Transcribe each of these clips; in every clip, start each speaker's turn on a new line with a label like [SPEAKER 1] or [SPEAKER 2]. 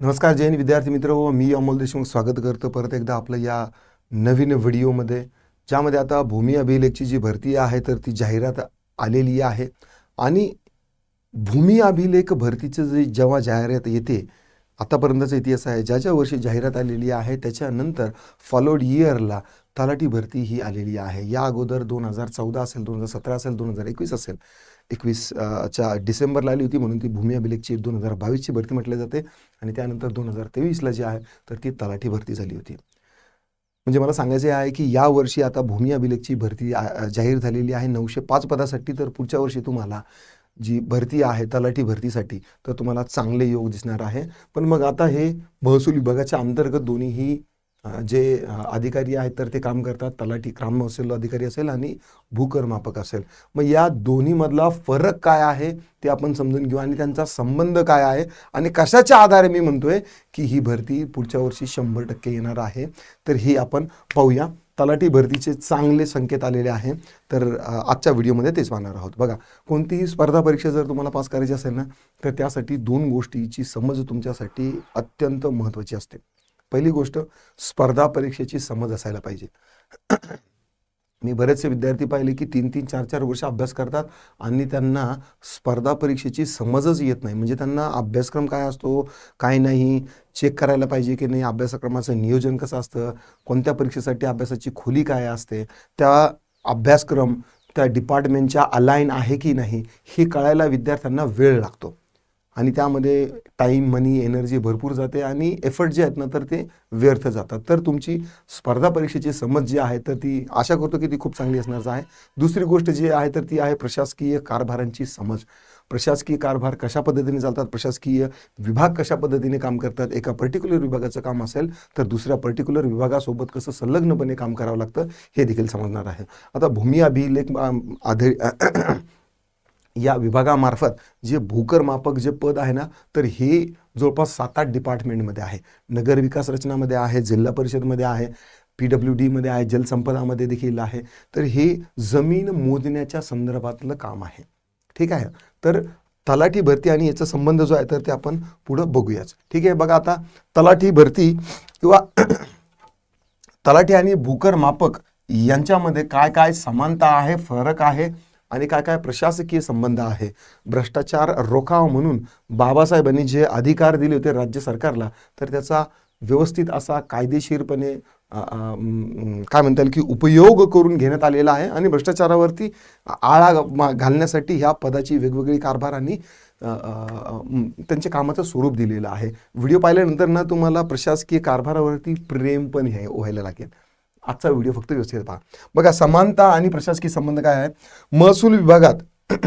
[SPEAKER 1] नमस्कार जैन विद्यार्थी मित्र. हो मी अमोल देशमुख स्वागत करतो परत एकदा आपलं या नवीन व्हिडिओमध्ये ज्यामध्ये आता भूमी अभिलेखची जी भरती आहे तर ती जाहिरात आलेली आहे. आणि भूमी अभिलेख भरतीचं जे जेव्हा जाहिरात येते आतापर्यंतचा इतिहास आहे ज्या ज्या वर्षी जाहिरात आलेली आहे त्याच्यानंतर फॉलोड इयरला तलाठी भरती ही आलेली आहे. या अगोदर दोन हजार चौदा असेल दोन हजार सतरा असेल दोन हजार एकवीस असेल एकवीस च्या डिसेंबरला आली होती म्हणून ती भूमी अभिलेखची दोन हजार बावीसची भरती म्हटली जाते आणि त्यानंतर दोन हजार तेवीसला जी आहे तर ती तलाठी भरती झाली होती. म्हणजे मला सांगायचे आहे की या वर्षी आता भूमी अभिलेखची भरती जाहीर झालेली आहे. नऊशे पाच पदासाठी तर पुढच्या वर्षी तुम्हाला जी भरती आहे तलाठी भरतीसाठी तर तुम्हाला चांगले योग दिसणार आहे. पण मग आता हे महसूल विभागाच्या अंतर्गत दोन्हीही जे अधिकारी आहेत तर ते काम करतात. तलाठी ग्राम महसूल अधिकारी असेल आणि भूकरमापक असेल. मग या दोन्हीमधला फरक काय आहे ते आपण समजून घेऊ. आणि त्यांचा संबंध काय आहे आणि कशाच्या आधारे मी म्हणतोय की ही भरती पुढच्या वर्षी शंभर टक्के येणार आहे. तर ही आपण पाहूया. तलाठी भरतीचे चांगले संकेत आलेले आहे. तर आजच्या व्हिडिओमध्ये तेच पाहणार आहोत. बघा कोणतीही स्पर्धा परीक्षा जर तुम्हाला पास करायची असेल ना तर त्यासाठी दोन गोष्टीची समज तुमच्यासाठी अत्यंत महत्त्वाची असते. पहिली गोष्ट स्पर्धा परीक्षेची समज असायला पाहिजे. मी बरेचसे विद्यार्थी पाहिले की तीन तीन चार चार वर्ष अभ्यास करतात आणि त्यांना स्पर्धा परीक्षेची समजच येत नाही. म्हणजे त्यांना अभ्यासक्रम काय असतो काय नाही चेक करायला पाहिजे की नाही अभ्यासक्रमाचं नियोजन कसं असतं कोणत्या परीक्षेसाठी अभ्यासाची खोली काय असते त्या अभ्यासक्रम त्या डिपार्टमेंटच्या अलाईन आहे की नाही हे कळायला विद्यार्थ्यांना वेळ लागतो. आणि त्यामध्ये टाईम मनी एनर्जी भरपूर जाते आणि एफर्ट जे आहेत ना तर ते व्यर्थ जातात. तर तुमची स्पर्धा परीक्षेची समज जी आहे तर ती आशा करतो की ती खूप चांगली असणारच आहे. दुसरी गोष्ट जी आहे तर ती आहे प्रशासकीय कारभारांची समज. प्रशासकीय कारभार कशा पद्धतीने चालतात? प्रशासकीय विभाग कशा पद्धतीने काम करतात? एका पर्टिक्युलर विभागाचं काम असेल तर दुसऱ्या पर्टिक्युलर विभागासोबत कसं संलग्नपणे काम करावं लागतं हे देखील समजणार आहे. आता भूमी अभिलेख अम, या विभागामार्फत जे भूकर मापक जे पद आहे ना तर हे जवळपास सात आठ डिपार्टमेंटमध्ये आहे. नगर विकास रचनामध्ये आहे जिल्हा परिषदमध्ये आहे पी डब्ल्यू डीमध्ये आहे जलसंपदामध्ये देखील आहे. तर हे जमीन मोजण्याच्या संदर्भातलं काम आहे. ठीक आहे? तर तलाठी भरती आणि याचा संबंध जो आहे तर ते आपण पुढं बघूयाच. ठीक आहे? बघा आता तलाठी भरती किंवा तलाठी आणि भूकर मापक यांच्यामध्ये काय काय समानता आहे फरक आहे? आणि काय काय प्रशासकीय संबंध आहे? भ्रष्टाचार रोखाव म्हणून बाबासाहेबांनी जे अधिकार दिले होते राज्य सरकारला तर त्याचा व्यवस्थित असा कायदेशीरपणे काय म्हणता येईल की उपयोग करून घेण्यात आलेला आहे आणि भ्रष्टाचारावरती आळा घालण्यासाठी ह्या पदाची वेगवेगळी कारभारांनी त्यांच्या कामाचं स्वरूप दिलेलं आहे. व्हिडिओ पाहिल्यानंतर ना तुम्हाला प्रशासकीय कारभारावरती प्रेम पण हे व्हायला लागेल. आजचा व्हिडिओ फक्त व्यवस्थित पहा. बघा समानता आणि प्रशासकीय संबंध काय आहे महसूल विभागात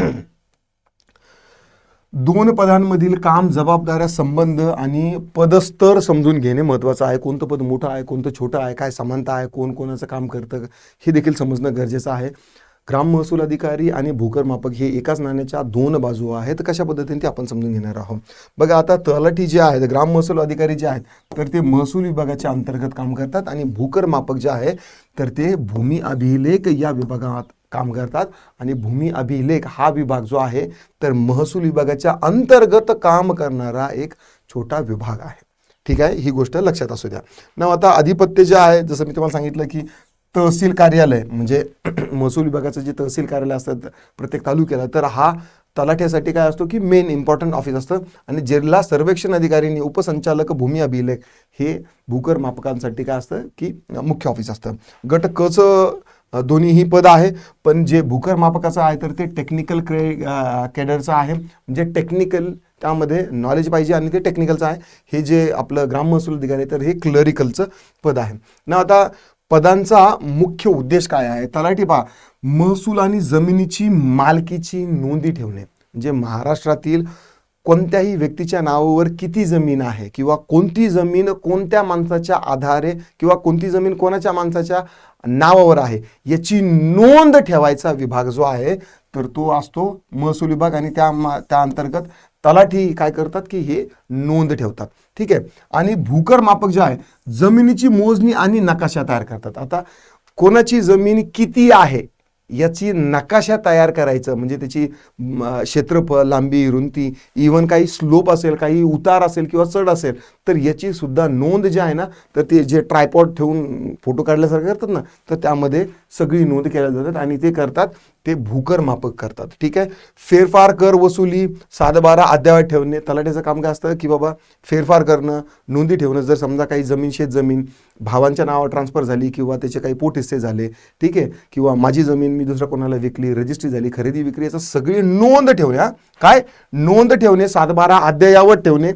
[SPEAKER 1] दोन पदांमधील काम जबाबदाऱ्या संबंध आणि पदस्तर समजून घेणे महत्त्वाचं आहे. कोणतं पद मोठं आहे कोणतं छोटं आहे काय समानता आहे कोण कोणाचं काम करतं हे देखील समजणं गरजेचं आहे. ग्राम महसूल अधिकारी आणि भूकर मापक हे एकाच नाण्याच्या दोन बाजू आहेत. कशा पद्धतीने ते आपण समजून घेणार आहोत? बघा आता तलाठी जे आहेत ग्राम महसूल अधिकारी जे आहेत तर ते महसूल विभागाच्या अंतर्गत काम करतात आणि भूकर मापक जे आहे तर ते भूमी अभिलेख या विभागात काम करतात. आणि भूमी अभिलेख हा विभाग जो आहे तर महसूल विभागाच्या अंतर्गत काम करणारा एक छोटा विभाग आहे. ठीक आहे? ही गोष्ट लक्षात असू द्या. ना आता अधिपत्य जे आहे जसं मी तुम्हाला सांगितलं की तहसील कार्यालय म्हणजे महसूल विभागाचं जे तहसील कार्यालय असतं प्रत्येक तालुक्याला तर हा तलाठ्यासाठी काय असतो की मेन इम्पॉर्टंट ऑफिस असतं. आणि जिल्हा सर्वेक्षण अधिकारीनी उपसंचालक भूमी अभिलेख हे भूकर मापकांसाठी काय असतं की मुख्य ऑफिस असतं. गट कचं अ, दोन्हीही पद आहे पण जे भूकर मापकाचं आहे तर ते टेक्निकल क्रे कॅडरचं आहे. म्हणजे टेक्निकल त्यामध्ये नॉलेज पाहिजे आणि ते टेक्निकलचं आहे. हे जे आपलं ग्राम महसूल अधिकारी आहे, तर हे क्लरिकलचं पद आहे. ना आता पदांचा मुख्य उद्देश काय आहे? तलाठी पहा. महसूल आणि जमिनीची मालकीची नोंदी ठेवणे. म्हणजे महाराष्ट्रातील कोणत्याही व्यक्तीच्या नावावर किती जमीन आहे? किंवा कोणती जमीन कोणत्या माणसाच्या आधारे किंवा कोणती जमीन कोणाच्या माणसाच्या नावावर आहे? याची नोंद ठेवायचा विभाग जो आहे तर तो असतो महसूल विभाग. आणि त्या मा- त्या अंतर्गत तलाठी काय करतात की हे नोंद ठेवतात. ठीक आहे? आणि भूकर मापक जे आहे जमिनीची मोजणी आणि नकाशा तयार करतात. आता कोणाची जमीन किती आहे याची नकाशा तयार करायचं म्हणजे त्याची क्षेत्रफळ लांबी रुंदी इवन काही स्लोप असेल काही उतार असेल किंवा चढ असेल तर याची सुद्धा नोंद जी आहे ना तर ते जे ट्रायपॉड ठेवून फोटो काढल्यासारखं करतात ना तर त्यामध्ये सगळी नोंद केल्या जातात आणि ते करतात ते भूकर मापक करतात. ठीक आहे? फेरफार कर वसुली. सातबारा अद्ययावत ठेवणे. तलाठ्याचं काम काय असतं की बाबा फेरफार करणं नोंदी ठेवणं. जर समजा काही जमीन शेत जमीन भावांच्या नावावर ट्रान्सफर झाली किंवा त्याचे काही पोट हिस्से झाले ठीक आहे? किंवा माझी जमीन मी दुसऱ्या कोणाला विकली रजिस्ट्री झाली खरेदी विक्री याचं सगळी नोंद ठेवणे काय? नोंद ठेवणे सातबारा अद्ययावत ठेवणे.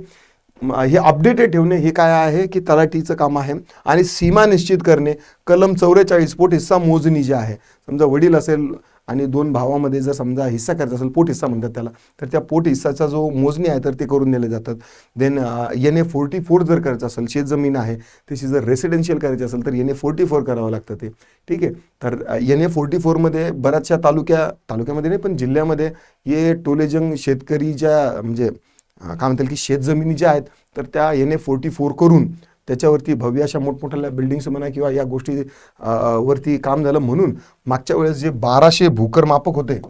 [SPEAKER 1] हे अपडेटेड ठेवणे हे काय आहे? की तलाठीचं काम आहे. आणि सीमा निश्चित करणे. कलम चौवेचाळीस पोट हिस्सा मोजणी जे आहे. समजा वडील असेल आणि दोन भावामध्ये जर समजा हिस्सा करायचा असेल पोट हिस्सा म्हणतात त्याला तर त्या पोट हिस्साचा जो मोजणी आहे तर ते करून दिले जातात. Then N A forty four जर करायचं असेल शेतजमीन आहे त्याची जर रेसिडेन्शियल करायची असेल तर एन ए फोर्टी फोर करावं लागतं ते. ठीक आहे? तर एन ए फोर्टी फोरमध्ये बऱ्याचशा तालुक्या तालुक्यामध्ये नाही पण जिल्ह्यामध्ये हे टोलेजंग शेतकरी ज्या म्हणजे काय म्हणतील की शेतजमिनी ज्या आहेत तर त्या एन ए फोर्टी फोर करून त्याच्यावरती भव्य अशा मोठमोठ्या बिल्डिंग्स म्हणा किंवा या गोष्टी वरती काम झालं म्हणून मागच्या वेळेस जे बाराशे भूकर मापक होते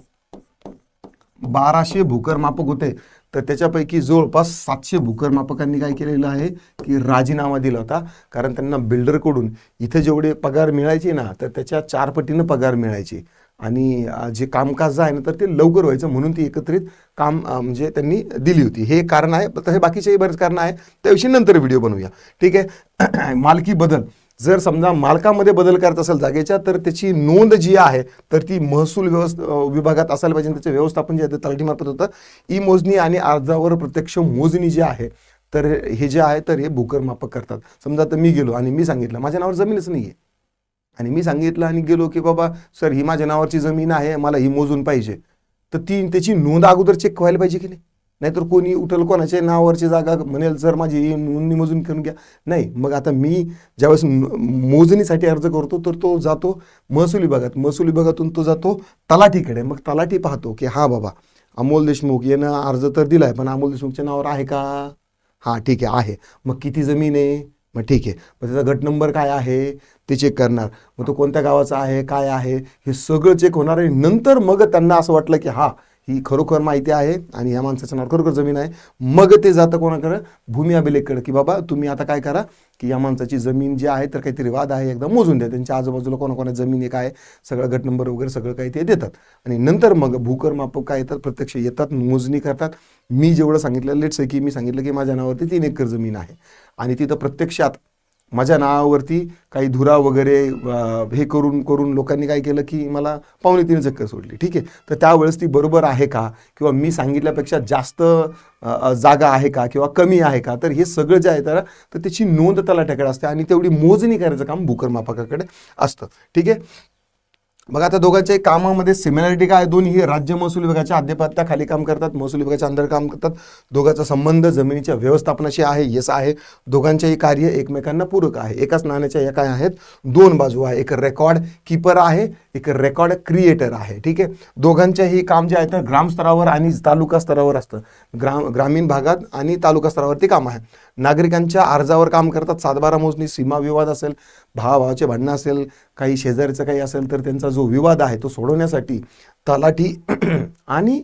[SPEAKER 1] बाराशे भूकर मापक होते तर त्याच्यापैकी जवळपास सातशे भूकर मापकांनी काय केलेलं आहे की राजीनामा दिला होता. कारण त्यांना बिल्डरकडून इथे जेवढे पगार मिळायचे ना तर त्याच्या चार पटीनं पगार मिळायचे. आणि जे कामकाज आहे ना तर ते लवकर व्हायचं म्हणून ती एकत्रित काम म्हणजे त्यांनी दिली होती. हे कारण आहे तर हे बाकीचेही बरेच कारण आहे. त्याविषयी नंतर व्हिडिओ बनवूया. ठीक आहे? मालकी बदल. जर समजा मालकामध्ये बदल करत असेल जागेच्या तर त्याची नोंद जी आहे तर ती महसूल व्यवस्थ विभागात असायला पाहिजे. त्याचं व्यवस्थापन जे आहे ते तलाठीमार्फत होतं. ई मोजणी आणि अर्जावर प्रत्यक्ष मोजणी जी आहे तर हे जे आहे तर हे भूकर मापक करतात. समजा तर मी गेलो आणि मी सांगितलं माझ्या नावावर जमीनच नाही आहे आणि मी सांगितलं आणि गेलो की बाबा सर ही माझ्या नावावरची जमीन आहे मला ही मोजून पाहिजे. तर ती त्याची नोंद अगोदर चेक व्हायला पाहिजे की नाही? नाहीतर कोणी उठल कोणाच्या नावावरची जागा म्हणेल सर माझी ही नोंदणी मोजून करून घ्या. नाही मग आता मी ज्यावेळेस मोजणीसाठी अर्ज करतो तर तो जातो महसूल विभागात. महसूल विभागातून तो जातो तलाठीकडे. मग तलाठी पाहतो की हां बाबा अमोल देशमुख यानं अर्ज तर दिला आहे पण अमोल देशमुखच्या नावावर आहे का? हां ठीक आहे आहे. मग किती जमीन आहे? मग ठीक आहे. मग त्याचा गट नंबर काय आहे? ते चेक करणार. मग तो कोणत्या गावाचा आहे? काय आहे? हे सगळं चेक होणार आणि नंतर मग त्यांना असं वाटलं की हा ही खरोखर माहिती आहे आणि या माणसाच्या नावावर खरोखर जमीन आहे. मग ते जातं कोणाकडं? भूमी अभिलेखकडे. की बाबा तुम्ही आता काय करा? की या माणसाची जमीन जी आहे तर काहीतरी वाद आहे एकदा मोजून द्या. त्यांच्या आजूबाजूला कोणाकोणा जमीन एक आहे सगळं गट नंबर वगैरे सगळं काही ते देतात. आणि नंतर मग भूकर मापक काय येतात? प्रत्यक्ष येतात मोजणी करतात. मी जेवढं सांगितलं लेट्स की मी सांगितलं की माझ्या नावावरती तीन एकर जमीन आहे. आणि तिथं प्रत्यक्षात माझ्या नावावरती काही धुरा वगैरे हे करून करून लोकांनी काय केलं की मला पावणे तीन चक्कर सोडली. ठीक आहे? तर त्यावेळेस ती बरोबर आहे का? किंवा मी सांगितल्यापेक्षा जास्त जागा आहे का? किंवा कमी आहे का? तर हे सगळं जे आहे तर तर त्याची नोंद त्याला टेकड असते आणि तेवढी मोजणी करायचं काम भूकर मापकाकडे असतं. ठीक आहे? बघा आता दोघांच्या कामामध्ये सिमिलॅरिटी काय दोन्ही हे राज्य महसूल विभागाच्या आद्यपत्याखाली काम करतात महसूल विभागाच्या अंदर काम करतात. दोघांचा संबंध जमिनीच्या व्यवस्थापनाशी आहे येस आहे. दोघांचेही कार्य एकमेकांना पूरक आहे. एकाच नाण्याच्या या काय आहेत दोन बाजू आहे. एक रेकॉर्ड कीपर आहे एक रेकॉर्ड क्रिएटर आहे. ठीक आहे? दोघांचेही काम जे आहे तर ग्रामस्तरावर आणि तालुका स्तरावर असतं. ग्राम ग्रामीण भागात आणि तालुका स्तरावरती काम आहे. नागरिकांच्या अर्जावर काम करतात. सातबारा मोजणी सीमा विवाद असेल भावाभावाचे भांडणं असेल काही शेजारीचं काही असेल तर त्यांचा जो विवाद आहे तो सोडवण्यासाठी तलाठी आणि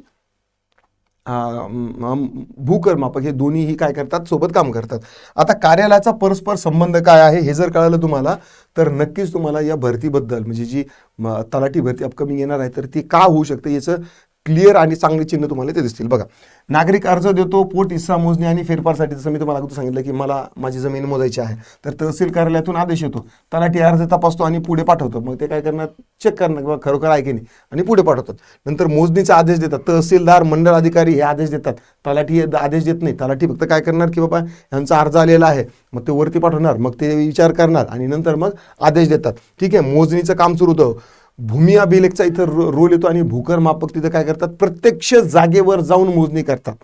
[SPEAKER 1] अं, मापक हे दोन्हीही काय करतात? सोबत काम करतात. आता कार्यालयाचा परस्पर संबंध काय आहे हे जर कळालं तुम्हाला तर नक्कीच तुम्हाला या भरतीबद्दल म्हणजे जी तलाठी भरती अपकमिंग येणार आहे तर ती का होऊ शकते याचं क्लिअर आणि चांगले चिन्ह तुम्हाला ते दिसतील. बघा नागरिक अर्ज देतो पोट हिस्सा मोजणी आणि फेरफारसाठी जसं मी तुम्हाला अगोदर सांगितलं की मला माझी जमीन मोजायची आहे. तर तहसील कार्यालयातून आदेश येतो. तलाठी अर्ज तपासतो आणि पुढे पाठवतो. मग ते काय करणार? चेक करणार. किंवा खरोखर आहे की नाही? आणि पुढे पाठवतात. नंतर मोजणीचा आदेश देतात. तहसीलदार मंडळ अधिकारी हे आदेश देतात. तलाठी आदेश देत नाही. तलाठी फक्त काय करणार की बाबा यांचा अर्ज आलेला आहे. मग ते वरती पाठवणार. मग ते विचार करणार. आणि नंतर मग आदेश देतात. ठीक आहे? मोजणीचं काम सुरू होतं. भूमी अभिलेखचा इथं रो रोल येतो आणि भूकर मापक तिथं काय करतात? प्रत्यक्ष जागेवर जाऊन मोजणी करतात.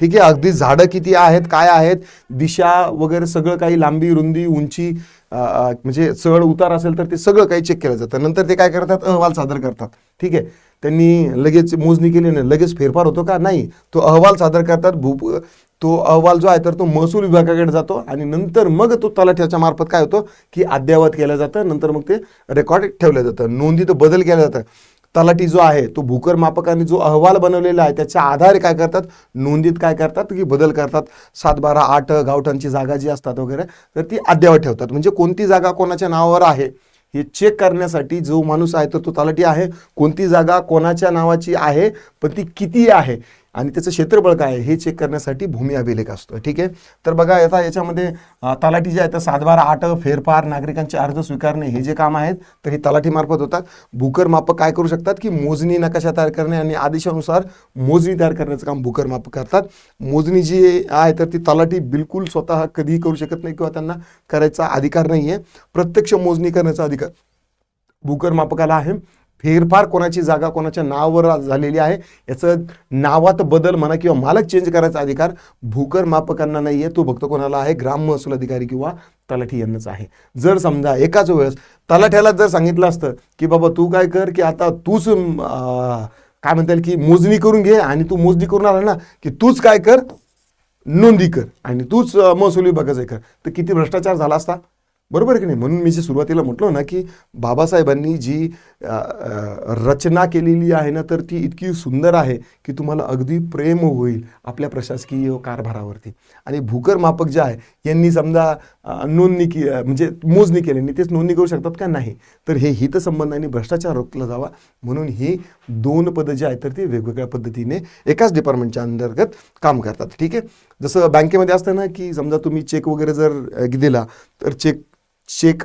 [SPEAKER 1] ठीक आहे? अगदी झाडं किती आहेत? काय आहेत? दिशा वगैरे सगळं काही लांबी रुंदी उंची म्हणजे चढ उतार असेल तर ते सगळं काही चेक केलं जातं. नंतर ते काय करतात? अहवाल सादर करतात. ठीक आहे? त्यांनी लगेच मोजणी केली नाही लगेच फेरफार होतो का? नाही. तो अहवाल सादर करतात. भू तो अहवाल जो आहे तर तो महसूल विभागाकडे जातो आणि नंतर मग तो तलाठ्याच्या मार्फत काय होतो की अद्ययावत केलं जातं नंतर मग ते रेकॉर्ड ठेवलं जातं. नोंदीत बदल केला जातं तलाठी जो आहे तो भूकर मापकाने जो अहवाल बनवलेला आहे त्याच्या आधारे काय करतात? नोंदीत काय करतात की बदल करतात? सात बारा आठ गावठांची जागा जी असतात वगैरे तर ती अद्ययावत ठेवतात. म्हणजे कोणती जागा कोणाच्या नावावर आहे हे चेक करण्यासाठी जो माणूस आहे तर तो तलाठी आहे. कोणती जागा कोणाच्या नावाची आहे पण ती किती आहे आणि त्याचं क्षेत्रफळ काय आहे हे चेक करण्यासाठी भूमी अभिलेख असतो ठीक आहे? तर बघा आता याच्यामध्ये तलाठी जे आहे तर सातबारा आठ फेरफार नागरिकांचे अर्ज स्वीकारणे हे जे काम आहेत तर हे तलाठीमार्फत होतात. भूकर मापक काय करू शकतात की मोजणी नकाशा तयार करणे आणि आदेशानुसार मोजणी तयार करण्याचं काम भूकर मापक करतात. मोजणी जी आहे तर ती तलाठी बिलकुल स्वतः कधीही करू शकत नाही किंवा त्यांना करायचा अधिकार नाही आहे प्रत्यक्ष मोजणी करण्याचा अधिकार भूकर मापकाला आहे. फेरफार कोणाची जागा कोणाच्या नावावर झालेली आहे याचं नावात बदल म्हणा किंवा मालक चेंज करायचा अधिकार भूकर मापकांना नाही आहे तो फक्त कोणाला आहे ग्राम महसूल अधिकारी किंवा तलाठी यांनाच आहे. जर समजा एकाच वेळेस तलाठ्याला जर सांगितलं असतं की बाबा तू काय कर की आता तूच काय म्हणता येईल की मोजणी करून घे आणि तू मोजणी करून आला ना की तूच काय कर? नोंदी कर आणि तूच महसूल विभागाचं कर. तर किती भ्रष्टाचार झाला असता? बरोबर आहे की नाही? म्हणून मी जे सुरुवातीला म्हटलो ना की बाबासाहेबांनी जी रचना केलेली आहे ना तर ती इतकी सुंदर आहे की तुम्हाला अगदी प्रेम होईल आपल्या प्रशासकीय कारभारावरती. आणि भूकर मापक जे आहे यांनी समजा नोंदणी की म्हणजे मोजणी केली तेच नोंदणी करू शकतात का नाही? तर हे हितसंबंधाने भ्रष्टाचार रोखला जावा म्हणून ही दोन पदं जे आहेत तर ती वेगवेगळ्या पद्धतीने एकाच डिपार्टमेंटच्या अंतर्गत काम करतात. ठीक आहे? जसं बँकेमध्ये असतं ना की समजा तुम्ही चेक वगैरे जर दिला तर चेक चेक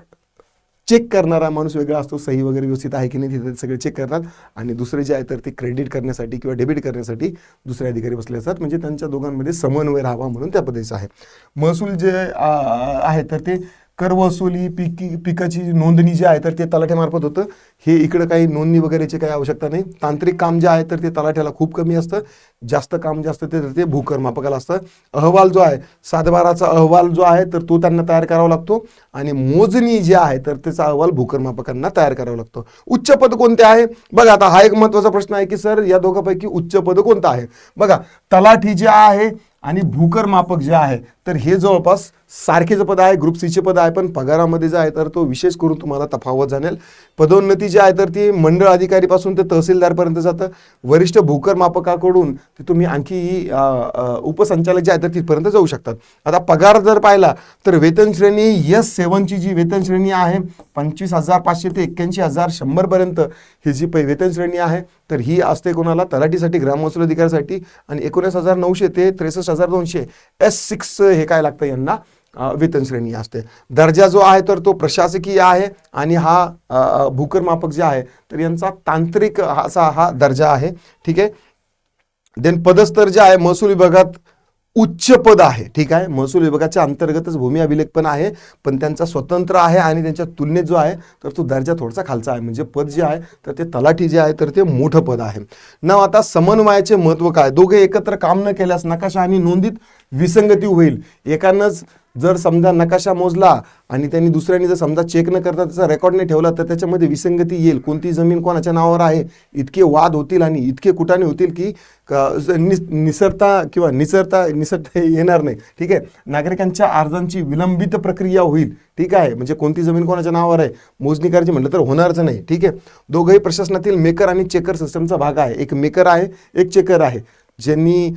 [SPEAKER 1] चेक करणारा माणूस वेगळा असतो सही वगैरे व्यवस्थित आहे की नाही तिथे सगळे चेक करतात. आणि दुसरे जे आहे तर ते क्रेडिट करण्यासाठी किंवा डेबिट करण्यासाठी दुसरे अधिकारी बसले असतात. म्हणजे त्यांच्या दोघांमध्ये समन्वय राहावा म्हणून त्या पद्धतीचं आहे. महसूल जे आहे तर ते कर वसुली पिकी पिकाची नोंदणी जी आहे तर ते तलाठ्यामार्फत होतं. हे इकडं काही नोंदणी वगैरेची काही आवश्यकता नाही. तांत्रिक काम जे आहे तर ते तलाठ्याला खूप कमी असतं. जास्त काम जे असतं ते तर ते भूकरमापकाला असतं. अहवाल जो आहे सातबाराचा अहवाल जो आहे तर तो त्यांना तयार करावा लागतो. आणि मोजणी जी आहे तर त्याचा अहवाल भूकर मापकांना तयार करावा लागतो. उच्च पद कोणते आहे? बघा आता हा एक महत्त्वाचा प्रश्न आहे की सर या दोघांपैकी उच्च पद कोणतं आहे? बघा तलाठी जे आहे आणि भूकर मापक जे आहे तर हे जवळपास सारखेच पद आहे ग्रुप सीचे पद आहे पण पगारामध्ये जे आहे तर तो विशेष करून तुम्हाला तफावत जाणेल. पदोन्नती जी आहे तर ती मंडळ अधिकारीपासून ते तहसीलदारपर्यंत जातं. वरिष्ठ भूकर मापकाकडून ते तुम्ही आणखी उपसंचालक जे आहे तर तिथपर्यंत जाऊ शकतात. आता पगार जर पाहिला तर वेतन श्रेणी यस सेवनची जी वेतन श्रेणी आहे पंचवीस हजार पाचशे ते एक्क्याऐंशी हजार शंभरपर्यंत ही जी पै वेतन श्रेणी आहे तर ही असते कोणाला तलाठीसाठी ग्रामवसूल अधिकारीसाठी अधिकाऱ्यासाठी आणि एकोणीस हजार नऊशे ते त्रेसष्ट हजार दोनशे. एस सिक्स हे काय लागतं यांना? वेतन श्रेणी असते. दर्जा जो आहे तर तो प्रशासकीय आहे आणि हा भूकरमापक भूकर मापक जे आहे तर यांचा तांत्रिक असा हा दर्जा आहे. ठीक आहे? देन पदस्तर जे आहे महसूल विभागात उच्च पद आहे. ठीक आहे? महसूल विभागाच्या अंतर्गतच भूमी अभिलेख पण आहे पण त्यांचा स्वतंत्र आहे आणि त्यांच्या तुलनेत जो आहे तर तो दर्जा थोडासा खालचा आहे. म्हणजे पद जे आहे तर ते तलाठी जे आहे तर ते मोठं पद आहे. ना आता समन्वयाचे महत्त्व काय? दोघे एकत्र काम न केल्यास नकाशा आणि नोंदीत विसंगती होईल. एकानंच जर समजा नकाशा मोजला आणि त्यांनी दुसऱ्याने जर समजा चेक न करता त्याचा रेकॉर्ड नाही ठेवला तर त्याच्यामध्ये विसंगती येईल. कोणती जमीन कोणाच्या नावावर आहे इतके वाद होतील आणि इतके कुटाने होतील की निस- निसरता किंवा निसरता निसरता येणार नाही. ठीक आहे? नागरिकांच्या अर्जांची विलंबित प्रक्रिया होईल. ठीक आहे? म्हणजे कोणती जमीन कोणाच्या नावावर आहे? मोजणी करायची म्हटलं तर होणारच नाही. ठीक आहे? दोघंही प्रशासनातील मेकर आणि चेकर सिस्टमचा भाग आहे. एक मेकर आहे एक चेकर आहे. ज्यांनी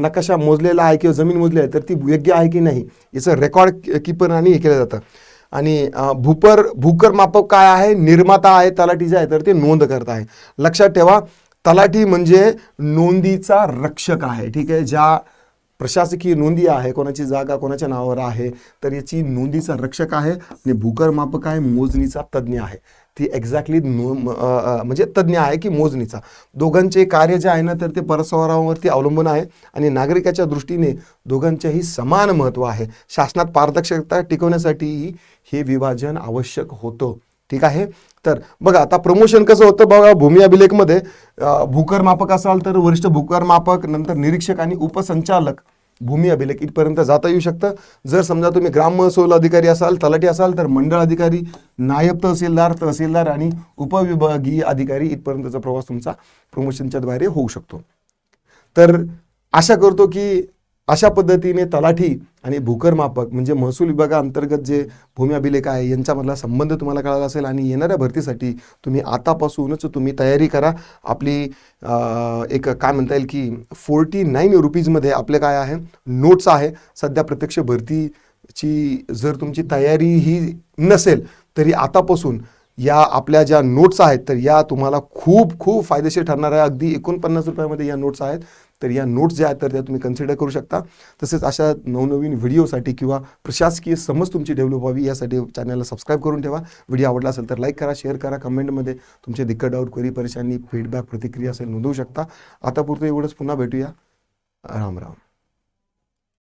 [SPEAKER 1] नकाशा मोजलेला आहे किंवा जमीन मोजली आहे तर ती योग्य आहे की नाही याचं रेकॉर्ड किपर आणि हे केलं जातं. आणि भूपर भूकर मापक काय आहे? निर्माता आहे तलाठी जे आहे तर ते नोंद करत आहे. लक्षात ठेवा तलाठी म्हणजे नोंदीचा रक्षक आहे ठीक आहे? ज्या प्रशासकीय नोंदी आहे कोणाची जागा कोणाच्या नावावर आहे तर याची नोंदीचा रक्षक आहे आणि भूकर मापक आहे मोजणीचा तज्ज्ञ आहे. ती एक्झॅक्टली नो म्हणजे तज्ज्ञ आहे की मोजणीचा. दोघांचे कार्य जे आहे ना तर ते परस्परावरती अवलंबून आहे आणि नागरिकाच्या दृष्टीने दोघांचेही समान महत्त्व आहे. शासनात पारदर्शकता टिकवण्यासाठीही हे विभाजन आवश्यक होतं. ठीक आहे? तर बघा आता प्रमोशन कसं होतं बघा भूमी अभिलेखमध्ये. भूकरमापक भूकर मापक असाल तर वरिष्ठ भूकर मापक नंतर निरीक्षक आणि उपसंचालक. भूमी अभिलेख इथपर्यंत जाता येऊ शकतं. जर समजा तुम्ही ग्राम महसूल अधिकारी असाल तलाठी असाल तर मंडळ अधिकारी नायब तहसीलदार तहसीलदार आणि उपविभागीय अधिकारी इथपर्यंतचा प्रवास तुमचा प्रमोशनच्या द्वारे होऊ शकतो. तर आशा करतो की अशा पद्धतीने तलाठी आणि भूकरमापक म्हणजे महसूल विभागाअंतर्गत जे भूमी अभिलेख आहे यांच्यामधला संबंध तुम्हाला कळाला असेल आणि येणाऱ्या भरतीसाठी तुम्ही आतापासूनच तुम्ही तयारी करा. आपली एक काय म्हणता येईल की फोर्टी नाईन रुपीजमध्ये आपले काय आहे? नोट्स आहे. सध्या प्रत्यक्ष भरतीची जर तुमची तयारी ही नसेल तरी आतापासून या आपल्या ज्या नोट्स आहेत तर या तुम्हाला खूप खूप फायदेशीर ठरणाऱ्या अगदी एकोणपन्नास रुपयामध्ये या नोट्स आहेत. तर या नोट्स ज्या आहेत तर त्या तुम्ही कन्सिडर करू शकता. तसेच अशा नवनवीन व्हिडिओसाठी किंवा प्रशासकीय समज तुमची डेव्हलप व्हावी यासाठी चॅनलला सबस्क्राईब करून ठेवा. व्हिडिओ आवडला असेल तर लाईक करा शेअर करा कमेंटमध्ये तुमचे दिक्कत डाऊट क्वेरी परेशानी फीडबॅक प्रतिक्रिया असेल नोंदवू शकता. आतापुरतं एवढंच. पुन्हा भेटूया. राम राम.